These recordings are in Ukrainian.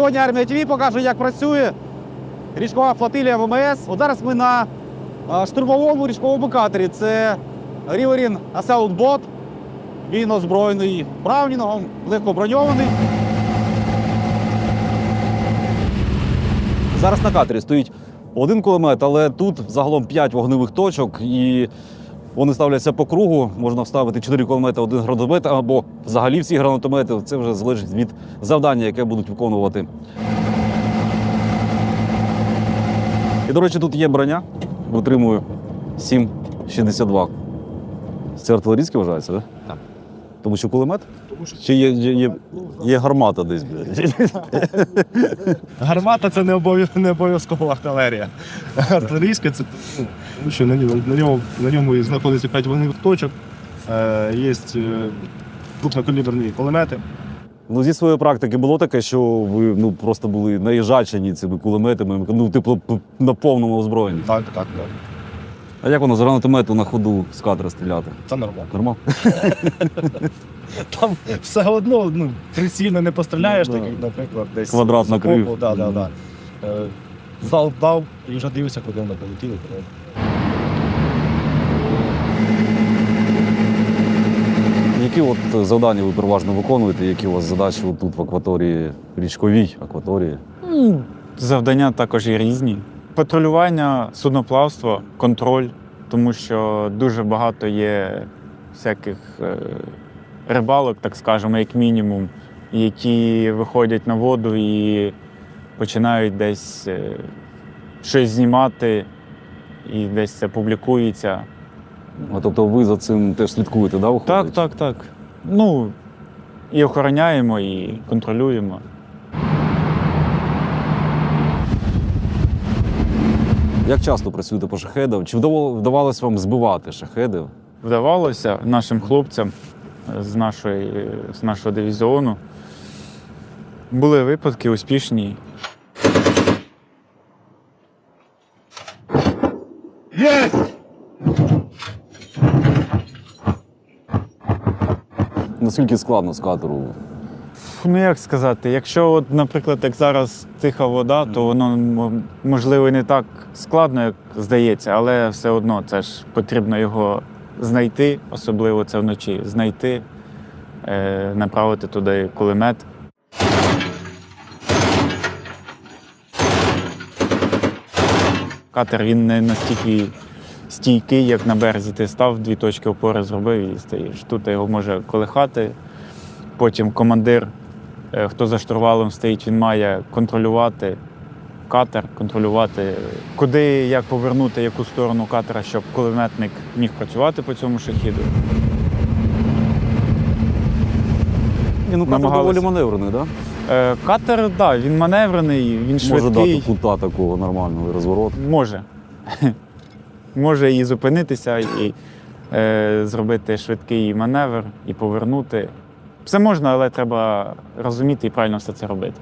Сьогодні армія ТВ покаже, як працює річкова флотилія ВМС. От зараз ми на штурмовому річковому катері. Це Riverine Assault Bot. Він озброєний бравнінгом, легко броньований. Зараз на катері стоїть один кулемет, але тут загалом 5 вогневих точок, і вони ставляться по кругу. Можна вставити 4 кулемети, один гранатомет, або взагалі всі гранатомети. Це вже залежить від завдання, яке будуть виконувати. І, до речі, тут є броня. Витримую 7,62. Це артилерійське вважається, так? Тому що кулемет? Чи є, є, є, є гармата десь? блядь? Гармата це не обов'язково не обов'язково артилерія. Артилерійська це ну, тому що на ньому, на ньому, на ньому знаходиться 5 вогневих точок. Е, є е, крупнокаліберні кулемети. Ну, зі своєї практики було таке, що ви ну, просто були наїжачені цими кулеметами, ну, типу, на повному озброєнні. Так, так, так. А як воно з гранатомету на ходу з кадра стріляти? Це нормально. Нормально? Там все одно ну, прицільно не постріляєш, Ну, да. так, як, наприклад, десь Квадрат з накрив. окопу, Да, да, да. Е, Залп дав і вже дивишся, куди вони полетіли. Які от завдання ви переважно виконуєте? Які у вас задачі тут в акваторії, річковій акваторії? Ну, Завдання також є різні. Патрулювання, судноплавство, контроль, тому що дуже багато є всяких е, рибалок, так скажемо, як мінімум, які виходять на воду і починають десь е, щось знімати, і десь це публікується. А тобто ви за цим теж слідкуєте, да, виходить? Так, так, так. Ну, і охороняємо, і контролюємо. Як часто працюєте по шахедам? Чи вдавало- вдавалось вам збивати шахеди? вдавалося нашим хлопцям з, нашої, з нашого дивізіону. Були випадки успішні. Наскільки складно з катеру? Ну як сказати, якщо, от, наприклад, як зараз тиха вода, то воно можливо не так складно, як здається, але все одно це ж потрібно його знайти, особливо це вночі, знайти, е, направити туди кулемет. Катер він не настільки стійкий, як на березі. Ти став, дві точки опори зробив і стоїш. Тут його може колихати. Потім командир, хто за штурвалом стоїть, він має контролювати катер, контролювати, куди, як повернути яку сторону катера, щоб кулеметник міг працювати по цьому шахіду. Ні, ну катер Намагалися. доволі маневрений, так? Е, Катер, так, да, він маневрений, він Може швидкий. дати кута такого нормального і розворот. Може. Може і зупинитися, і е, зробити швидкий маневр, і повернути. Все можна, але треба розуміти і правильно все це робити.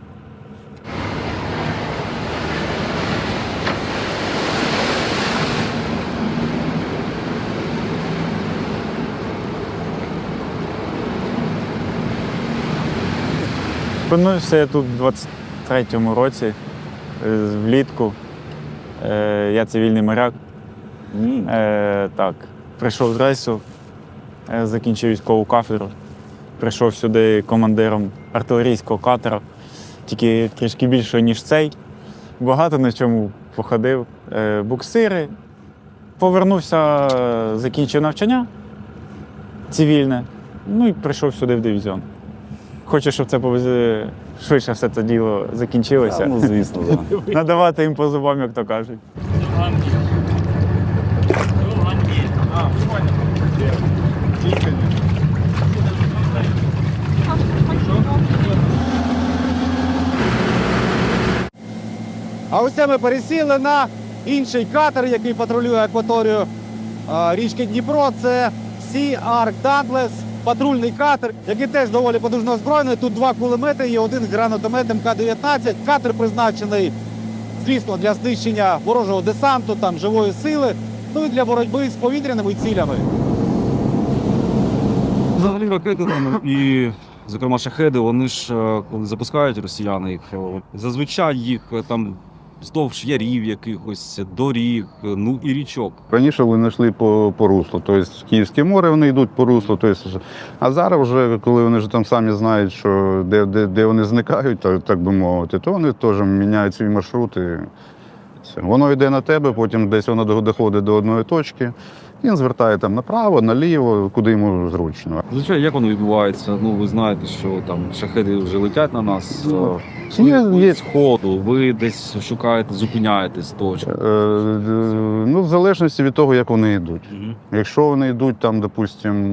Опинився я тут у 23-му році, е, влітку. Е, Я цивільний моряк. Е, так, прийшов з рейсу, закінчив військову кафедру. Прийшов сюди командиром артилерійського катера, тільки трішки більше, ніж цей. Багато на чому походив. Е, буксири. Повернувся, е, закінчив навчання цивільне, ну і прийшов сюди в дивізіон. Хочу, щоб це швидше все це діло закінчилося. Ну, звісно, так. Надавати їм по зубам, як то кажуть. А ось це ми пересіли на інший катер, який патрулює акваторію річки Дніпро. Це Sea Ark Douglas, патрульний катер, який теж доволі потужно озброєний. Тут два кулемети і один гранатомет МК-19. Катер призначений, звісно, для знищення ворожого десанту, там живої сили, ну і для боротьби з повітряними цілями. Взагалі ракети там і Зокрема, шахеди, вони ж е, коли запускають росіяни їх, е, зазвичай їх е, там вздовж ярів якихось, доріг, ну і річок. Раніше вони йшли по, по руслу, тобто Київське море вони йдуть по руслу. Тобто, а зараз, вже, коли вони вже там самі знають, що де, де, де вони зникають, так, так би мовити, то вони теж міняють свій маршрут. І все. Воно йде на тебе, потім десь воно доходить до одної точки, він звертає там направо, наліво, куди йому зручно. Зазвичай, як воно відбувається? Ну, ви знаєте, що там шахеди вже летять на нас. Ну, е, є- ви є- з ходу, ви десь шукаєте, зупиняєтесь точку. Е, е, ну, в залежності від того, як вони йдуть. Мгм. Якщо вони йдуть там, допустимо,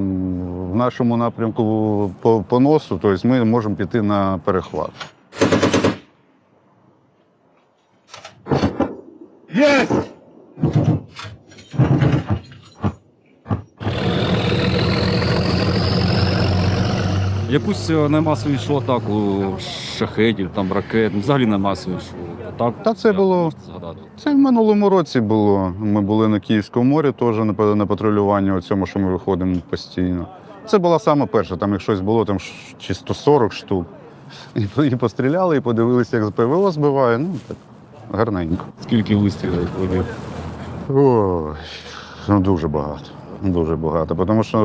в нашому напрямку по, по носу, то ми можемо піти на перехват. Якусь е, наймасовішу атаку шахедів, там ракет, ну, взагалі наймасовішу атаку. Та це було- згадати. Це в минулому році було. Ми були на Київському морі теж на, па- на патрулюванні, у цьому, що ми виходимо постійно. Це була саме перша, там як щось було, там чи 140 штук. І, і постріляли, і подивилися, як з ПВО збиває. Ну, так, гарненько. Скільки вистрілів ви Ой, ну дуже багато. Дуже багато. Тому що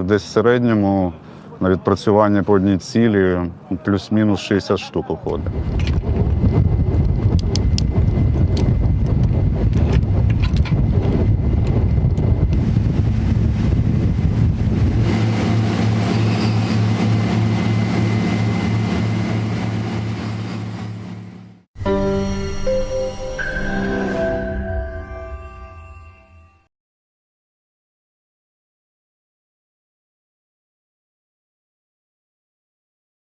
е, десь в середньому на відпрацювання по одній цілі плюс-мінус 60 штук уходить.